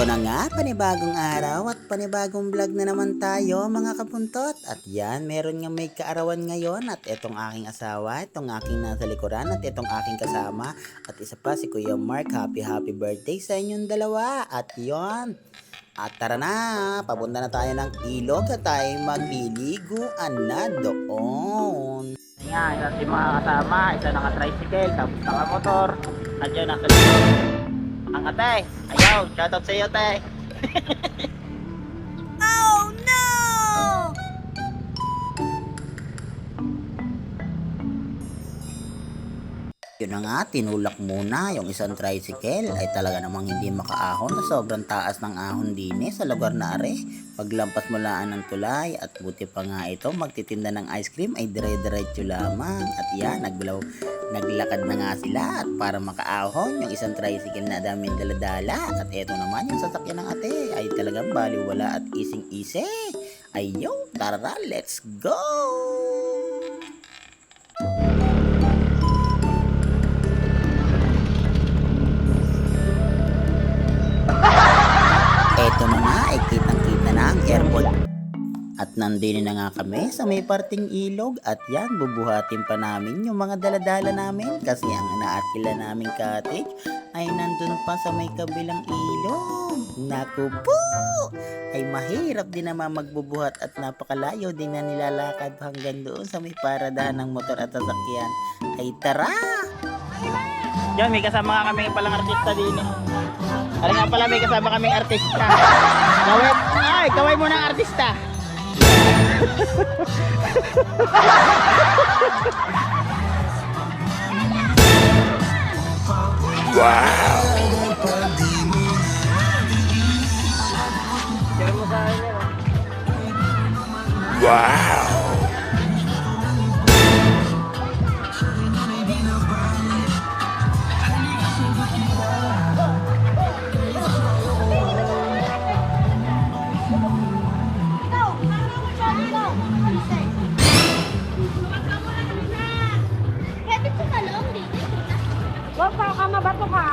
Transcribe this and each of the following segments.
Ito na nga, panibagong araw at panibagong vlog na naman tayo mga kapuntot. At yan, meron nga may kaarawan ngayon at itong aking asawa, itong aking nasa likuran at itong aking kasama. At isa pa si Kuya Mark, happy happy birthday sa inyong dalawa. At yon. At tara na, papunta na tayo ng ilog at tayo magliliguan na doon. Yan, isa si mga kasama, isa naka-tricycle, tapos naka-motor, at yun nasa ang ate, ayaw, shoutout sa iyo, te. Yun nga, tinulak muna yung isang tricycle ay talaga namang hindi makaahon na sobrang taas ng ahon din eh, sa lugar na are. Paglampas mo laan ng tulay at buti pa nga ito, magtitinda ng ice cream ay dire-diretso lamang. At yan, nagbalaw, naglakad na nga sila at para makaahon yung isang tricycle na daming daladala. At eto naman yung sasakyan ng ate ay talagang baliwala at ising-ise. Ayaw, tara, let's go! At nandun na nga kami sa may parting ilog at yan, bubuhatin pa namin yung mga daladala namin kasi ang inaakila naming cottage ay nandun pa sa may kabilang ilog. Naku po! Ay mahirap din naman magbubuhat at napakalayo din na nilalakad hanggang doon sa may paradahan ng motor at sasakyan. Ay tara! Yan, may kasama nga kami palang artista din. Alam nga pala may kasama kaming artista. Kaway, ay, kaway mo ng artista. 哇！哇！Wow. Mabato ka.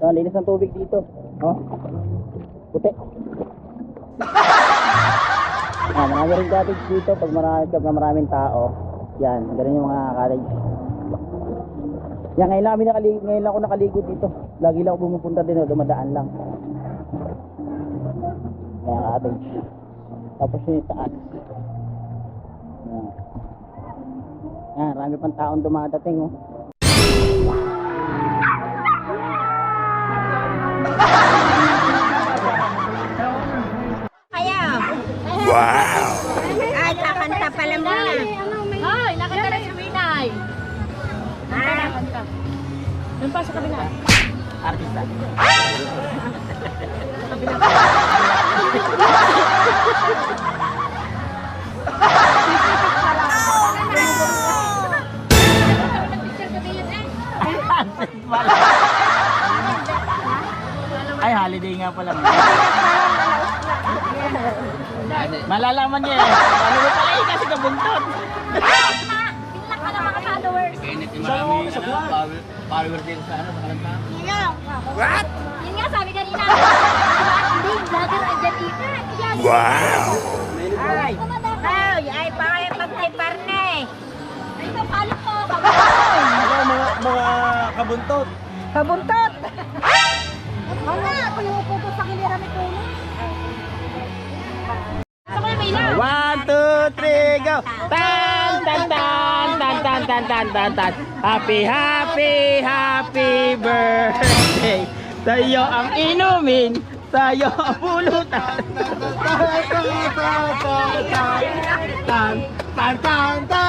So, linis ng tubig dito. Oh. Puti. ah, marami rin dito pag marami pag maraming tao. Yan, ganun yung mga cottage. Yan, ngayon lang, kami nakaligo, ngayon lang ako nakaligo dito. Lagi lang ako pumupunta din, oh, dumadaan lang. Yan, cottage. Tapos yun yung taas. Yan. Yan, marami pang taong dumadating, oh. Wow! Ay, kakanta pala muna. Doon pa sa kabila. Artista. Ay, holiday nga pala. Malalaman niya eh. Ano mo pala eh, kasi kabuntot. Followers. Power din sa ano, sa kalanta. Yun nga. What? Yun nga sabi kanina. Hindi, vlogger ang Janina. Wow! Ay, ay, ay, pakaya pagtay parne. Ay, papalo ko. Ano, mga, mga kabuntot. Kabuntot! Tan, tan, tan, tan. Happy, happy, happy birthday. Sa'yo ang inumin, sa'yo ang pulutan. Tan, tan, tan, tan, tan, tan, tan, tan,